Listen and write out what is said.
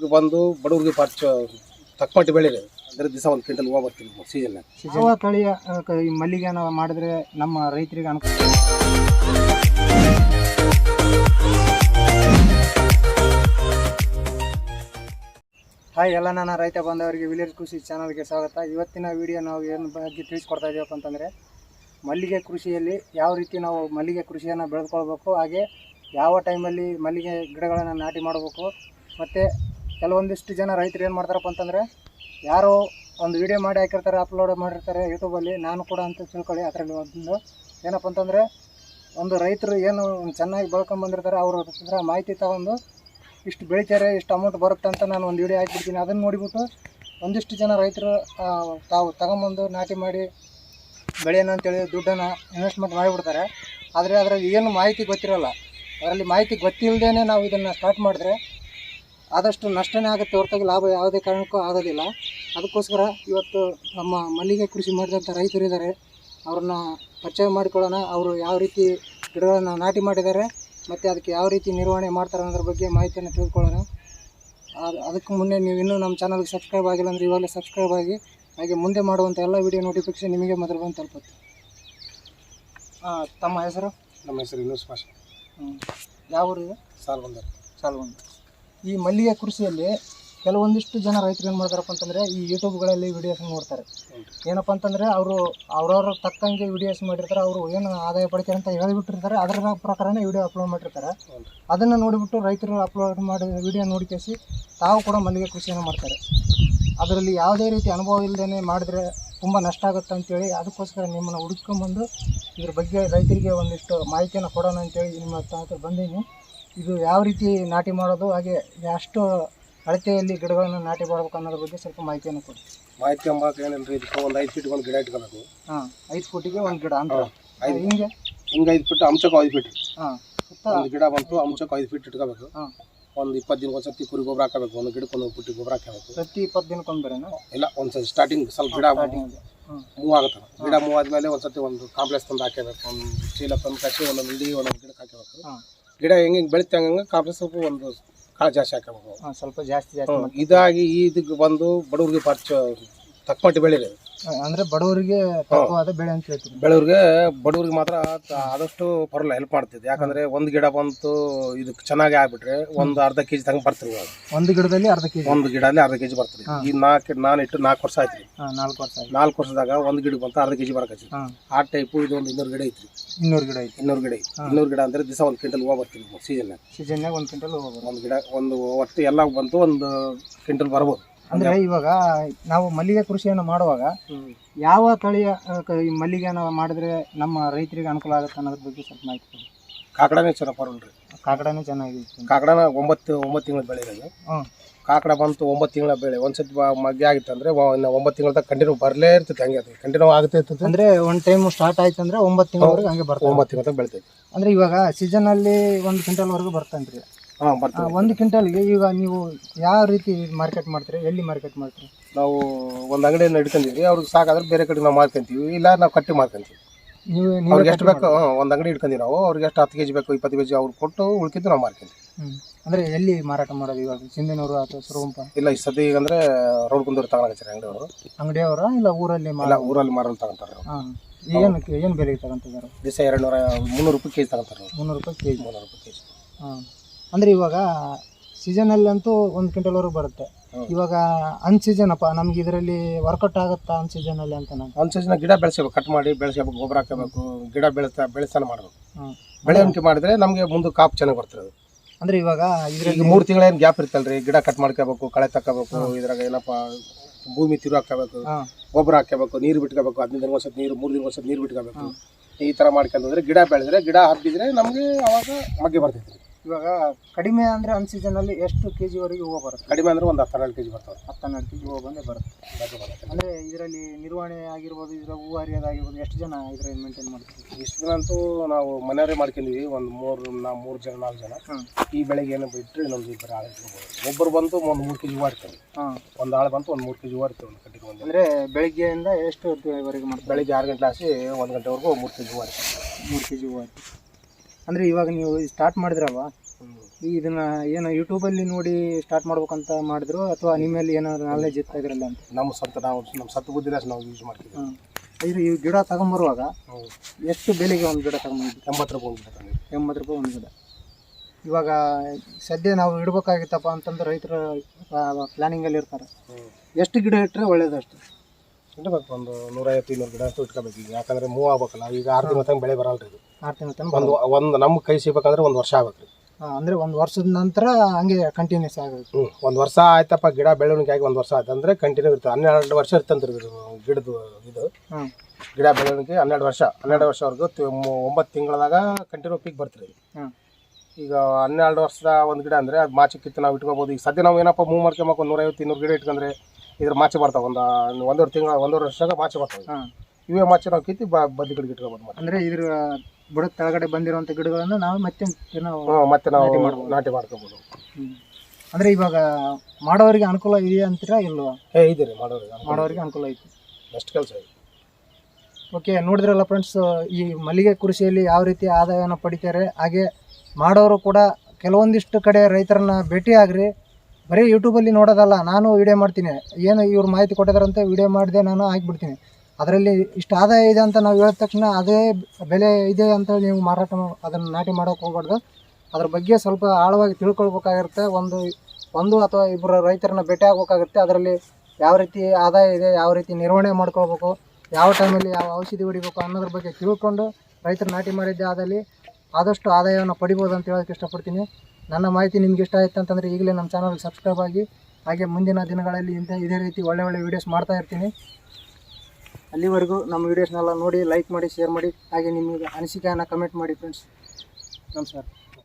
ಬಂದು ಬಡವ್ರಿಗೆ ಪಾರ್ಚ ತಕ್ಕಮಟ್ಟಿ ಬೆಳೆಯಿದೆ. ಅಂದರೆ ದಿವಸ ಒಂದು ಕ್ವಿಂಟಲ್ ಹೂವು ಬರ್ತೀವಿ ಸೀಸನ್ ಯಾವ ತಳಿಯ ಕ- ಈ ಮಲ್ಲಿಗೆನ ಮಾಡಿದ್ರೆ ನಮ್ಮ ರೈತರಿಗೆ ಅನುಕೂಲ. ಹಾಯ್ ಎಲ್ಲ ನನ್ನ ರೈತ ಬಾಂಧವರಿಗೆ ವಿಲೇಜ್ ಕೃಷಿ ಚಾನಲ್ಗೆ ಸ್ವಾಗತ. ಇವತ್ತಿನ ವಿಡಿಯೋ ನಾವು ಏನು ಬಗ್ಗೆ ತಿಳಿಸ್ಕೊಡ್ತಾ ಇದ್ದೀವಪ್ಪ ಅಂತಂದರೆ ಮಲ್ಲಿಗೆ ಕೃಷಿಯಲ್ಲಿ ಯಾವ ರೀತಿ ನಾವು ಮಲ್ಲಿಗೆ ಕೃಷಿಯನ್ನು ಬೆಳೆದುಕೊಳ್ಬೇಕು ಹಾಗೆ ಯಾವ ಟೈಮಲ್ಲಿ ಮಲ್ಲಿಗೆ ಗಿಡಗಳನ್ನು ನಾಟಿ ಮಾಡಬೇಕು ಮತ್ತು ಕೆಲವೊಂದಿಷ್ಟು ಜನ ರೈತರು ಏನು ಮಾಡ್ತಾರಪ್ಪ ಅಂತಂದರೆ, ಯಾರೋ ಒಂದು ವಿಡಿಯೋ ಮಾಡಿ ಹಾಕಿರ್ತಾರೆ ಅಪ್ಲೋಡ್ ಮಾಡಿರ್ತಾರೆ ಯೂಟ್ಯೂಬಲ್ಲಿ ನಾನು ಕೂಡ ಅಂತ ತಿಳ್ಕೊಳ್ಳಿ ಅದರಲ್ಲಿ ಒಂದು. ಏನಪ್ಪ ಅಂತಂದರೆ, ಒಂದು ರೈತರು ಏನು ಚೆನ್ನಾಗಿ ಬೆಳ್ಕೊಂಬಂದಿರ್ತಾರೆ ಅವರು ಹತ್ರ ಮಾಹಿತಿ ತಗೊಂಡು ಇಷ್ಟು ಬೆಳಿತಾರೆ, ಇಷ್ಟು ಅಮೌಂಟ್ ಬರುತ್ತೆ ಅಂತ ನಾನು ಒಂದು ವಿಡಿಯೋ ಹಾಕಿಬಿಡ್ತೀನಿ ಅದನ್ನು ನೋಡಿಬಿಟ್ಟು ಒಂದಿಷ್ಟು ಜನ ರೈತರು ತಾವು ತಗೊಂಬಂದು ನಾಟಿ ಮಾಡಿ ಬೆಳೆಯೋಣ ಅಂತೇಳಿ ದುಡ್ಡನ್ನು ಇನ್ವೆಸ್ಟ್ಮೆಂಟ್ ಮಾಡಿಬಿಡ್ತಾರೆ. ಆದರೆ ಅದರಲ್ಲಿ ಏನು ಮಾಹಿತಿ ಗೊತ್ತಿರೋಲ್ಲ. ಅದರಲ್ಲಿ ಮಾಹಿತಿ ಗೊತ್ತಿಲ್ಲದೇ ನಾವು ಇದನ್ನು ಸ್ಟಾರ್ಟ್ ಮಾಡಿದ್ರೆ ಆದಷ್ಟು ನಷ್ಟನೇ ಆಗುತ್ತೆ ಹೊರತಾಗಿ ಲಾಭ ಯಾವುದೇ ಕಾರಣಕ್ಕೂ ಆಗೋದಿಲ್ಲ. ಅದಕ್ಕೋಸ್ಕರ ಇವತ್ತು ನಮ್ಮ ಮಲ್ಲಿಗೆ ಕೃಷಿ ಮಾಡಿದಂಥ ರೈತರಿದ್ದಾರೆ ಅವ್ರನ್ನ ಪರಿಚಯ ಮಾಡಿಕೊಳ್ಳೋಣ. ಅವರು ಯಾವ ರೀತಿ ಗಿಡಗಳನ್ನು ನಾಟಿ ಮಾಡಿದ್ದಾರೆ ಮತ್ತು ಅದಕ್ಕೆ ಯಾವ ರೀತಿ ನಿರ್ವಹಣೆ ಮಾಡ್ತಾರೆ ಅನ್ನೋದ್ರ ಬಗ್ಗೆ ಮಾಹಿತಿಯನ್ನು ತಿಳ್ಕೊಳ್ಳೋಣ ಅದು ಅದಕ್ಕೂ ಮುನ್ನೆ ನೀವು ಇನ್ನೂ ನಮ್ಮ ಚಾನಲ್ಗೆ ಸಬ್ಸ್ಕ್ರೈಬ್ ಆಗಿಲ್ಲ ಅಂದರೆ ಇವಾಗಲೇ ಸಬ್ಸ್ಕ್ರೈಬ್ ಆಗಿ ಹಾಗೆ ಮುಂದೆ ಮಾಡುವಂಥ ಎಲ್ಲ ವಿಡಿಯೋ ನೋಟಿಫಿಕೇಶನ್ ನಿಮಗೆ ಮೊದಲು ಬಂದು ತಲುಪುತ್ತೆ. ತಮ್ಮ ಹೆಸರು? ನಮ್ಮ ಹೆಸರು ಇನ್ನೂ ಸ್ಪಾಷ ಹ್ಞೂ ಯಾವ ಊರು ಇದು? ಸಾಲ್ ಬಂದಾರೆ ಸಾಲ್ವಂತ ಈ ಮಲ್ಲಿಗೆ ಕೃಷಿಯಲ್ಲಿ ಕೆಲವೊಂದಿಷ್ಟು ಜನ ರೈತರು ಏನು ಮಾಡ್ತಾರಪ್ಪ ಅಂತಂದರೆ ಈ ಯೂಟ್ಯೂಬ್ಗಳಲ್ಲಿ ವಿಡಿಯೋಸ್ ನೋಡ್ತಾರೆ. ಏನಪ್ಪ ಅಂತಂದರೆ ಅವರು ಅವ್ರವ್ರ ತಕ್ಕಂಗೆ ವಿಡಿಯೋಸ್ ಮಾಡಿರ್ತಾರೆ, ಅವರು ಏನು ಆದಾಯ ಪಡಿತಾರೆ ಅಂತ ಹೇಳಿಬಿಟ್ಟಿರ್ತಾರೆ, ಅದರ ಪ್ರಕಾರನೇ ವಿಡಿಯೋ ಅಪ್ಲೋಡ್ ಮಾಡಿರ್ತಾರೆ. ಅದನ್ನು ನೋಡಿಬಿಟ್ಟು ರೈತರು ಅಪ್ಲೋಡ್ ಮಾಡಿ ವಿಡಿಯೋ ನೋಡಿಕೇಸಿ ತಾವು ಕೂಡ ಮಲ್ಲಿಗೆ ಕೃಷಿಯನ್ನು ಮಾಡ್ತಾರೆ. ಅದರಲ್ಲಿ ಯಾವುದೇ ರೀತಿ ಅನುಭವ ಇಲ್ಲದೇ ಮಾಡಿದ್ರೆ ತುಂಬ ನಷ್ಟ ಆಗುತ್ತೆ ಅಂತೇಳಿ ಅದಕ್ಕೋಸ್ಕರ ನಿಮ್ಮನ್ನು ಹುಡುಕೊಂಬಂದು ಇದ್ರ ಬಗ್ಗೆ ರೈತರಿಗೆ ಒಂದಿಷ್ಟು ಮಾಹಿತಿಯನ್ನು ಕೊಡೋಣ ಅಂತೇಳಿ ನಿಮ್ಮ ಹತ್ರ ಬಂದೀನಿ ಇದು ಯಾವ ರೀತಿ ನಾಟಿ ಮಾಡೋದು ಹಾಗೆ ಎಷ್ಟು ಅಳತೆಯಲ್ಲಿ ಗಿಡಗಳನ್ನು ನಾಟಿ ಮಾಡಬೇಕು ಅನ್ನೋದ್ರ ಬಗ್ಗೆ ಸ್ವಲ್ಪ ಮಾಹಿತಿಯನ್ನು ಕೊಡಿ. ಮಾಹಿತಿ ಅಂಬಾಕ ಏನಿಲ್ಲ ರೀ ಇದಕ್ಕೆ ಒಂದು ಐದು ಫೀಟ್ ಒಂದು ಗಿಡ ಇಟ್ಕೋಬೇಕು ಹಾಂ ಐದು ಫುಟಿಗೆ ಒಂದು ಗಿಡ ಅಂತ ಐದು ಹಿಂಗೆ? ಹಿಂಗೆ ಐದು ಫೀಟ್ ಅಂಶಕ್ಕೆ ಐದು ಫೀಟ್ ಹಾಂ ಒಂದು ಗಿಡ ಬಂತು ಅಂಶಕ್ಕೆ ಐದು ಫೀಟ್ ಇಟ್ಕೋಬೇಕು. ಹಾಂ. ಒಂದು ಇಪ್ಪತ್ತು ದಿನ ಒಂದ್ಸತಿ ಕುರಿ ಗೊಬ್ಬರ ಹಾಕಬೇಕು ಒಂದು ಗಿಡಕ್ಕೆ ಒಂದು ಪುಟ್ಟಿ ಗೊಬ್ಬರ ಹಾಕಬೇಕು ಪ್ರತಿ ಇಪ್ಪತ್ತು ದಿನಕ್ಕೊಂದು ಬೇರೆನಾ ಇಲ್ಲ ಒಂದು ಸ್ಟಾರ್ಟಿಂಗ್ ಸ್ವಲ್ಪ ಗಿಡ ಮೂವ್ ಆಗುತ್ತೆ ಗಿಡ ಮೂವ್ ಆದ್ಮೇಲೆ ಒಂದ್ಸತಿ ಒಂದು ಕಾಂಪ್ಲೆಕ್ಸ್ ತಂದು ಹಾಕಬೇಕು ಒಂದು ಚೀಲ ತಂದು ಕಸಿ ಒಂದೊಂದು ಇಡೀ ಒಂದೊಂದು ಗಿಡಕ್ಕೆ ಹಾಕಬೇಕು ಹಾಂ. ಗಿಡ ಹೆಂಗೆ ಹೆಂಗೆ ಬೆಳಿತೆ ಹಂಗೆ ಕಾಫಿ ಸ್ವಲ್ಪ ಒಂದು ಕಾಳು ಜಾಸ್ತಿ ಹಾಕಬೇಕು ಸ್ವಲ್ಪ ಜಾಸ್ತಿ ಜಾಸ್ತಿ ಇದಾಗಿ ಈ ಇದಕ್ಕೆ ಬಂದು ಬಡವ್ರಿಗೆ ಪಾರ್ಚ ತಕ್ಕಮಟ್ಟಿ ಬೆಳೆಯಿದೆ ಅಂದರೆ ಬಡವರಿಗೆ ತಕ್ಕವಾದ ಬೆಳೆ ಅಂತ ಹೇಳ್ತೀವಿ. ಬೆಳವ್ರಿಗೆ ಬಡವ್ರಿಗೆ ಮಾತ್ರ ತ- ಆದಷ್ಟು ಪರಲ್ಲ ಹೆಲ್ಪ್ ಮಾಡ್ತಿದ್ದೆ. ಯಾಕಂದ್ರೆ ಒಂದು ಗಿಡ ಬಂತು ಇದಕ್ಕೆ ಚೆನ್ನಾಗಿ ಆಗ್ಬಿಟ್ರೆ ಒಂದು ಅರ್ಧ ಕೆಜಿ ತಂಗ ಬರ್ತೀವಿ ಇವಾಗ. ಒಂದು ಗಿಡದಲ್ಲಿ ಅರ್ಧ ಕೆಜಿ. ಒಂದು ಒಂದು ಗಿಡಲ್ಲಿ ಅರ್ಧ ಕೆಜಿ ಬರ್ತದೆ. ಈ ನಾಲ್ಕು ನಾನು ಇಟ್ಟು ನಾಲ್ಕು ವರ್ಷ ಆಯ್ತು. ಹಾಂ ನಾಲ್ಕು ವರ್ಷ ನಾಲ್ಕು ವರ್ಷದಾಗ ಒಂದು ಗಿಡ ಬಂತು ಅರ್ಧ ಕೆಜಿ ಬರಕಚ್ಚಿ ಹಾಂ. ಆ ಟೈಪು ಇದು ಒಂದು ಇನ್ನೂರು ಗಿಡ ಐತ್ರಿ. ಇನ್ನೂರು ಗಿಡ ಐತಿ. ಇನ್ನೂರು ಗಿಡ ಐತಿ. ಇನ್ನೂರು ಗಿಡ ಅಂದ್ರೆ ದಿವಸ ಒಂದು ಕ್ವಿಂಟಲ್ ಹೂವು ಬರ್ತೀವಿ ಸೀಸನ್ ಸೀಸನ್ಯಾಗ ಒಂದು ಕ್ವಿಂಟಲ್ ಹೋಗ್ಬೋದು ಒಂದು ಗಿಡ ಒಂದು ಒಟ್ಟು ಎಲ್ಲ ಬಂತು ಒಂದು ಕ್ವಿಂಟಲ್ ಬರ್ಬೋದು. ಅಂದರೆ ಇವಾಗ ನಾವು ಮಲ್ಲಿಗೆ ಕೃಷಿಯನ್ನು ಮಾಡುವಾಗ ಯಾವ ತಳಿಯ ಮಲ್ಲಿಗೆ ಕ- ಈ ಮಲ್ಲಿಗೆನ ಮಾಡಿದ್ರೆ ನಮ್ಮ ರೈತರಿಗೆ ಅನುಕೂಲ ಆಗುತ್ತೆ ಅನ್ನೋದ್ರ ಬಗ್ಗೆ ಸ್ವಲ್ಪ ಮಾಹಿತಿ ಕೊಡಿ. ಕಾಕಡನೇ ಚೆನ್ನಾಗಿ ಬರಲ್ರಿ ಕಾಕಡನೇ ಚೆನ್ನಾಗಿದೆ. ಕಾಕಡನ ಒಂಬತ್ತು ಒಂಬತ್ತು ತಿಂಗಳ ಬೆಳೆ ಇರೋದು ಹ್ಞೂ ಕಾಕಡ ಬಂತು ಒಂಬತ್ತು ತಿಂಗಳ ಬೆಳೆ. ಒಂದ್ಸತಿ ಮಗ್ಗೆ ಆಗಿತ್ತು ಅಂದ್ರೆ ಇನ್ನು ಒಂಬತ್ತು ತಿಂಗಳ ಕಂಟಿನ್ಯೂ ಬರಲೇ ಇರ್ತೈತೆ ಹಂಗೆ ಅದು. ಕಂಟಿನ್ಯೂ ಆಗುತ್ತೆ ಇರ್ತೈತೆ. ಅಂದ್ರೆ ಒಂದು ಟೈಮ್ ಸ್ಟಾರ್ಟ್ ಆಯ್ತು ಅಂದ್ರೆ ಒಂಬತ್ತು ತಿಂಗಳವರೆಗೆ ಹಂಗೆ ಬರ್ತದೆ ಒಂಬತ್ತು ತಿಂಗಳ ಬೆಳಿತೈತೆ. ಅಂದರೆ ಇವಾಗ ಸೀಸನಲ್ಲಿ ಒಂದು ಕ್ವಿಂಟಲ್ವರೆಗೂ ಬರ್ತಂತ್ರಿ ಹಾಂ ಬರ್ತದೆ ಒಂದು ಕ್ವಿಂಟಲ್ಗೆ ಈಗ ನೀವು ಯಾವ ರೀತಿ ಮಾರ್ಕೆಟ್ ಮಾಡ್ತೀರಿ? ಎಲ್ಲಿ ಮಾರ್ಕೆಟ್ ಮಾಡ್ತೀರಿ? ನಾವು ಒಂದು ಅಂಗಡಿಯನ್ನು ಇಟ್ಕೊಂಡಿದ್ವಿ ಅವ್ರಿಗೆ ಸಾಕಾದ್ರೆ ಬೇರೆ ಕಡೆ ನಾವು ಮಾರ್ಕೊಂತೀವಿ. ಇಲ್ಲ ನಾವು ಕಟ್ಟಿ ಮಾರ್ಕೊಂತೀವಿ. ನೀವು ನೀವು ಅವ್ರಿಗೆ ಎಷ್ಟು ಬೇಕು ಒಂದು ಅಂಗಡಿ ಇಟ್ಕೊಂಡಿ ನಾವು. ಅವ್ರಿಗೆ ಎಷ್ಟು ಹತ್ತು ಕೆಜಿ ಬೇಕು ಇಪ್ಪತ್ತು ಕೆಜಿ ಅವ್ರು ಕೊಟ್ಟು ಉಳ್ಕಿದ್ದು ನಾವು ಮಾರ್ಕೊಂತೀವಿ. ಅಂದರೆ ಎಲ್ಲಿ ಮಾರಾಟ ಮಾಡೋದು ಇವಾಗ? ಸಿಂಧನೂರು ಅಥವಾ ಸುರಗುಂಪ ಇಲ್ಲ ಈ ಸದ್ಯ ಈಗ ಅಂದರೆ ರೋಡ್ ಕುಂದೂರು ತಗೊಳಕತ್ತಾರೆ ಅಂಗಡಿಯವರು? ಅಂಗಡಿಯವರ ಇಲ್ಲ ಊರಲ್ಲಿ ಮಾರ ಇಲ್ಲ ಊರಲ್ಲಿ ಮಾರಲು ತಗೊಂತಾರೆ ಅವ್ರು. ಹಾಂ. ಏನು ಏನು ಬೆಲೆಗೆ ತಗೊಂತಿದ್ದಾರೆ? ದಿವಸ ಎರಡು ನೂರ ಮುನ್ನೂರು ರೂಪಾಯಿ ಕೆಜಿ ತಗೊಂತಾರೆ ಅವ್ರು. ಮುನ್ನೂರು ರೂಪಾಯಿ ಕೆ ಜಿ ಮುನ್ನೂರು ರೂಪಾಯಿ ಕೆಜಿ. ಹಾಂ. ಅಂದರೆ ಇವಾಗ ಸೀಸನಲ್ಲಿ ಅಂತೂ ಒಂದು ಕ್ವಿಂಟಲ್ವರೆಗೂ ಬರುತ್ತೆ. ಇವಾಗ ಅನ್ ಸೀಸನ್ ಅಪ್ಪ ನಮ್ಗೆ ಇದರಲ್ಲಿ ವರ್ಕೌಟ್ ಆಗುತ್ತಾ ಅನ್ ಸೀಸನಲ್ಲಿ ಅಂತ ನಾನು. ಒಂದು ಸೀಸನ್ ಗಿಡ ಬೆಳೆಸಬೇಕು ಕಟ್ ಮಾಡಿ ಬೆಳೆಸಬೇಕು ಗೊಬ್ಬರ ಹಾಕಬೇಕು ಗಿಡ ಬೆಳೆಸ್ತಾ ಬೆಳೆಸ್ತಾನೆ ಮಾಡಬೇಕು. ಬೆಳೆ ಬೆಳೆವಣಿಗೆ ಮಾಡಿದ್ರೆ ನಮಗೆ ಮುಂದೆ ಕಾಪ್ ಚೆನ್ನಾಗಿ ಬರ್ತದೆ ಅದು. ಅಂದರೆ ಇವಾಗ ಇದರಲ್ಲಿ ಮೂರು ತಿಂಗಳ ಏನು ಗ್ಯಾಪ್ ಇರ್ತಲ್ರಿ? ಗಿಡ ಕಟ್ ಮಾಡ್ಕೋಬೇಕು ಕಳೆ ತಕ್ಕೋಬೇಕು ಇದ್ರಾಗ ಏನಪ್ಪ ಭೂಮಿ ತಿರು ಹಾಕಬೇಕು ಗೊಬ್ಬರ ಹಾಕಬೇಕು ನೀರು ಬಿಟ್ಕೋಬೇಕು ಹದಿನೈದು ದಿನ ಒಂದ್ಸತಿ ನೀರು ಮೂರು ದಿನ ಒಂದ್ಸತಿ ನೀರು ಬಿಟ್ಕೋಬೇಕು. ಈ ಥರ ಮಾಡ್ಕೊಂಡ್ರೆ ಗಿಡ ಬೆಳೆದ್ರೆ ಗಿಡ ಹಬ್ಬಿದ್ರೆ ನಮಗೆ ಅವಾಗ ಮಗ್ಗೆ ಬರ್ತೈತಿ ಇವಾಗ ಕಡಿಮೆ ಅಂದರೆ ಸೀಸನ್ ಸೀಸನಲ್ಲಿ ಎಷ್ಟು ಕೆ ಜಿವರೆಗೆ ಹೂವು ಬರುತ್ತೆ? ಕಡಿಮೆ ಅಂದ್ರೆ ಒಂದು ಹತ್ತು ಹನ್ನೆರಡು ಕೆಜಿ ಬರ್ತವೆ. ಹತ್ತು ಕೆಜಿ ಕೆ ಜಿ ಹೂವು ಬಂದೇ ಬರುತ್ತೆ. ಅಂದ್ರೆ ಬರುತ್ತೆ. ಅಂದರೆ ಇದರಲ್ಲಿ ನಿರ್ವಹಣೆ ಆಗಿರ್ಬೋದು ಇದರ ಹೂವು ಹರಿಯೋದಾಗಿರ್ಬೋದು ಎಷ್ಟು ಜನ ಇದರಲ್ಲಿ ಮೇಂಟೈನ್ ಮಾಡ್ತೀವಿ ಎಷ್ಟು ದಿನ ಅಂತೂ ನಾವು ಮನೆಯವರೇ ಮಾಡ್ಕೊಂಡಿವಿ ಒಂದು ಮೂರು ನಾವು ಮೂರು ಜನ ನಾಲ್ಕು ಜನ. ಈ ಬೆಳೆಗೆ ಏನೋ ಬಿಟ್ಟರೆ ಇನ್ನೊಂದು ಇಬ್ಬರು ಆಳು ಇಟ್ಕೊಬೋದು ಒಬ್ಬರು ಬಂತು ಒಂದು ಮೂರು ಕೆಜಿ ಹೂವು ಇರ್ತೇವೆ ಒಂದು ಆಳು ಬಂತು ಒಂದು ಮೂರು ಕೆಜಿ ಹೂವು ಇರ್ತೀವಿ ಒಂದು ಕಟ್ಟಿಗೆ ಒಂದು. ಅಂದರೆ ಬೆಳಗ್ಗೆಯಿಂದ ಎಷ್ಟು ಹೊತ್ತಿವರೆಗೆ ಮಾಡ್ತೀವಿ ಬೆಳಗ್ಗೆ ಆರು ಗಂಟೆ ಆಸಿ ಒಂದು ಗಂಟೆವರೆಗೂ ಮೂರು ಕೆಜಿ ಹೂವು ಇರ್ತೀವಿ ಮೂರು ಕೆ ಜಿ ಹೂವು ಅಂದರೆ ಇವಾಗ ನೀವು ಸ್ಟಾರ್ಟ್ ಮಾಡಿದ್ರವ? ಈ ಇದನ್ನ ಏನು ಯೂಟ್ಯೂಬಲ್ಲಿ ನೋಡಿ ಸ್ಟಾರ್ಟ್ ಮಾಡ್ಬೇಕಂತ ಮಾಡಿದ್ರು ಅಥವಾ ನಿಮ್ಮಲ್ಲಿ ಏನಾದ್ರು ನಾಲೆಜ್ ಇರ್ತಾ ಇದ್ರಲ್ಲ ಅಂತ? ನಮ್ಮ ಸ್ವಂತ ನಾವು ನಮ್ಮ ಸತ್ತು ಬುದ್ಧಿನ ನಾವು ಯೂಸ್ ಮಾಡ್ತೀವಿ ಇದು ಈ ಗಿಡ ತಗೊಂಬರುವಾಗ ಎಷ್ಟು ಬೆಲೆಗೆ ಒಂದು ಗಿಡ ತಗೊಂಬಂದು ಎಂಬತ್ತು ರೂಪಾಯಿ ಒಂದು ಗಿಡ. ಎಂಬತ್ತು ರೂಪಾಯಿ ಒಂದು ಗಿಡ. ಇವಾಗ ಸದ್ಯ ನಾವು ಇಡ್ಬೇಕಾಗಿತ್ತಪ್ಪ ಅಂತಂದ್ರೆ ರೈತರು ಪ್ಲಾನಿಂಗಲ್ಲಿ ಇರ್ತಾರೆ. ಎಷ್ಟು ಗಿಡ ಇಟ್ಟರೆ ಒಳ್ಳೇದು ಅಷ್ಟು. ಇಡಬೇಕು ಒಂದು ನೂರೈವತ್ತು ಇನ್ನೂರು ಗಿಡ ಅಷ್ಟು ಇಟ್ಕೋಬೇಕು ಈಗ ಯಾಕಂದ್ರೆ ಮೂವ್ ಆಗ್ಬೇಕಲ್ಲ ಈಗ ಆರು ತಿಂಗಳ ತಂಗ ಬೆಳೆ ಬರಲ್ಲ ರೀ ಇದು. ಆರು ತಿಂಗಳ ತನಕ ಒಂದು ಒಂದು ನಮ್ಮ ಕೈ ಸಿಗ್ಬೇಕಂದ್ರೆ ಒಂದು ವರ್ಷ ಆಗ್ಬೇಕು ರೀ ಹಾಂ ಅಂದರೆ ಒಂದು ವರ್ಷದ ನಂತರ ಹಂಗೆ ಕಂಟಿನ್ಯೂಸ್ ಆಗಬೇಕು. ಹ್ಞೂ ಒಂದು ವರ್ಷ ಆಯ್ತಪ್ಪ ಗಿಡ ಬೆಳವಣಿಗೆ ಆಗಿ ಒಂದು ವರ್ಷ ಆಯ್ತು ಅಂದ್ರೆ ಕಂಟಿನ್ಯೂ ಇರ್ತದೆ. ಹನ್ನೆರಡು ವರ್ಷ ಇರ್ತಂತ್ರಿ ಇದು ಗಿಡದು ಇದು. ಗಿಡ ಬೆಳವಣಿಗೆ ಹನ್ನೆರಡು ವರ್ಷ ಹನ್ನೆರಡು ವರ್ಷವರೆಗೂ ತಿ- ಮು- ಒಂಬತ್ತು ತಿಂಗಳದಾಗ ಕಂಟಿನ್ಯೂ ಪೀಕ್ ಬರ್ತೀರಿ. ಈಗ ಹನ್ನೆರಡು ವರ್ಷದ ಒಂದು ಗಿಡ ಅಂದರೆ ಅದು ಮಾಚಿಕ್ಕಿತ್ತು ನಾವು ಇಟ್ಕೋಬೋದು. ಈಗ ಸದ್ಯ ನಾವು ಏನಪ್ಪ ಮೂವ್ ಮಾಡ್ಕೊಂಬೇಕು ಒಂದು ನೂರೈವತ್ತು ಇನ್ನೂರು ಗಿಡ ಇಟ್ಕೊಂಡ್ರೆ ಇದ್ರ ಮಾಚಿ ಬರ್ತಾವ. ಒಂದು ಒಂದೂವರೆ ತಿಂಗಳ ಒಂದೂವರೆ ವರ್ಷದಾಗ ಮಾಚಿ ಬರ್ತಾವೆ ಹಾಂ. ಇವೇ ಮಾಚಿ ನಾವು ಕಿತ್ತಿ ಬ ಗಿಡ ಗಿಡಕ್ಕೆ ಅಂದ್ರೆ ಮತ್ತೆ. ಅಂದರೆ ಇದ್ರ ಬುಡದ ಕೆಳಗಡೆ ಬಂದಿರುವಂಥ ಗಿಡಗಳನ್ನು ನಾವು ಮತ್ತೆ ನಾವು ಹ್ಞೂ ಮತ್ತೆ ನಾವು ನಾಟಿ ಮಾಡ್ಬೋದು. ನಾಟಿ ಮಾಡ್ಕೋಬೋದು. ಅಂದರೆ ಇವಾಗ ಮಾಡೋರಿಗೆ ಅನುಕೂಲ ಇದೆಯಾ ಅಂತೀರಾ ಇಲ್ವಾ? ಏ ಇದೀರಿ ಮಾಡೋರಿಗೆ ಮಾಡೋರಿಗೆ ಅನುಕೂಲ ಐತಿ. ಬೆಸ್ಟ್ ಕೆಲಸ ಇದೆ. ಓಕೆ ನೋಡಿದ್ರಲ್ಲ ಫ್ರೆಂಡ್ಸ್ ಈ ಮಲ್ಲಿಗೆ ಕೃಷಿಯಲ್ಲಿ ಯಾವ ರೀತಿ ಆದಾಯವನ್ನು ಪಡಿತಾರೆ? ಹಾಗೆ ಮಾಡೋರು ಕೂಡ ಕೆಲವೊಂದಿಷ್ಟು ಕಡೆ ರೈತರನ್ನ ಭೇಟಿ ಆಗ್ರಿ ಬರೀ ಯೂಟ್ಯೂಬಲ್ಲಿ ನೋಡೋದಲ್ಲ, ನಾನು ವೀಡಿಯೋ ಮಾಡ್ತೀನಿ. ಏನು ಇವ್ರು ಮಾಹಿತಿ ಕೊಟ್ಟಿದಾರಂತೆ ವಿಡಿಯೋ ಮಾಡಿದೆ ನಾನು ಹಾಕಿಬಿಡ್ತೀನಿ. ಅದರಲ್ಲಿ ಇಷ್ಟು ಆದಾಯ ಇದೆ ಅಂತ ನಾವು ಹೇಳಿದ ತಕ್ಷಣ ಅದೇ ಬೆಲೆ ಇದೆ ಅಂತ ನೀವು ಮಾರಾಟ ಅದನ್ನು ನಾಟಿ ಮಾಡೋಕೆ ಹೋಗ್ಬಾರ್ದು. ಅದ್ರ ಬಗ್ಗೆ ಸ್ವಲ್ಪ ಆಳವಾಗಿ ತಿಳ್ಕೊಳ್ಬೇಕಾಗಿರುತ್ತೆ. ಒಂದು ಒಂದು ಅಥವಾ ಇಬ್ಬರು ರೈತರನ್ನ ಭೇಟಿ ಆಗಬೇಕಾಗುತ್ತೆ ಅದರಲ್ಲಿ ಯಾವ ರೀತಿ ಆದಾಯ ಇದೆ, ಯಾವ ರೀತಿ ನಿರ್ವಹಣೆ ಮಾಡ್ಕೊಳ್ಬೇಕು, ಯಾವ ಟೈಮಲ್ಲಿ ಯಾವ ಔಷಧಿ ಹೊಡಿಬೇಕು ಅನ್ನೋದ್ರ ಬಗ್ಗೆ ತಿಳ್ಕೊಂಡು ರೈತರು ನಾಟಿ ಮಾಡಿದ್ದೆ ಆದಲ್ಲಿ ಆದಷ್ಟು ಆದಾಯವನ್ನು ಪಡಿಬೋದು ಅಂತ ಹೇಳೋಕ್ಕೆ ಇಷ್ಟಪಡ್ತೀನಿ. ನನ್ನ ಮಾಹಿತಿ ನಿಮ್ಗೆ ಇಷ್ಟ ಆಯ್ತು ಅಂತಂದರೆ ಈಗಲೇ ನಮ್ಮ ಚಾನಲ್ಗೆ ಸಬ್ಸ್ಕ್ರೈಬ್ ಆಗಿ, ಹಾಗೆ ಮುಂದಿನ ದಿನಗಳಲ್ಲಿ ಇಂಥ ಇದೇ ರೀತಿ ಒಳ್ಳೆ ಒಳ್ಳೆ ವೀಡಿಯೋಸ್ ಮಾಡ್ತಾ ಇರ್ತೀನಿ. ಅಲ್ಲಿವರೆಗೂ ನಮ್ಮ ವೀಡಿಯೋಸ್ನೆಲ್ಲ ನೋಡಿ ಲೈಕ್ ಮಾಡಿ ಶೇರ್ ಮಾಡಿ, ಹಾಗೆ ನಿಮಗೆ ಅನಿಸಿಕೆಯನ್ನು ಕಮೆಂಟ್ ಮಾಡಿ ಫ್ರೆಂಡ್ಸ್ ನಮಸ್ಕಾರ.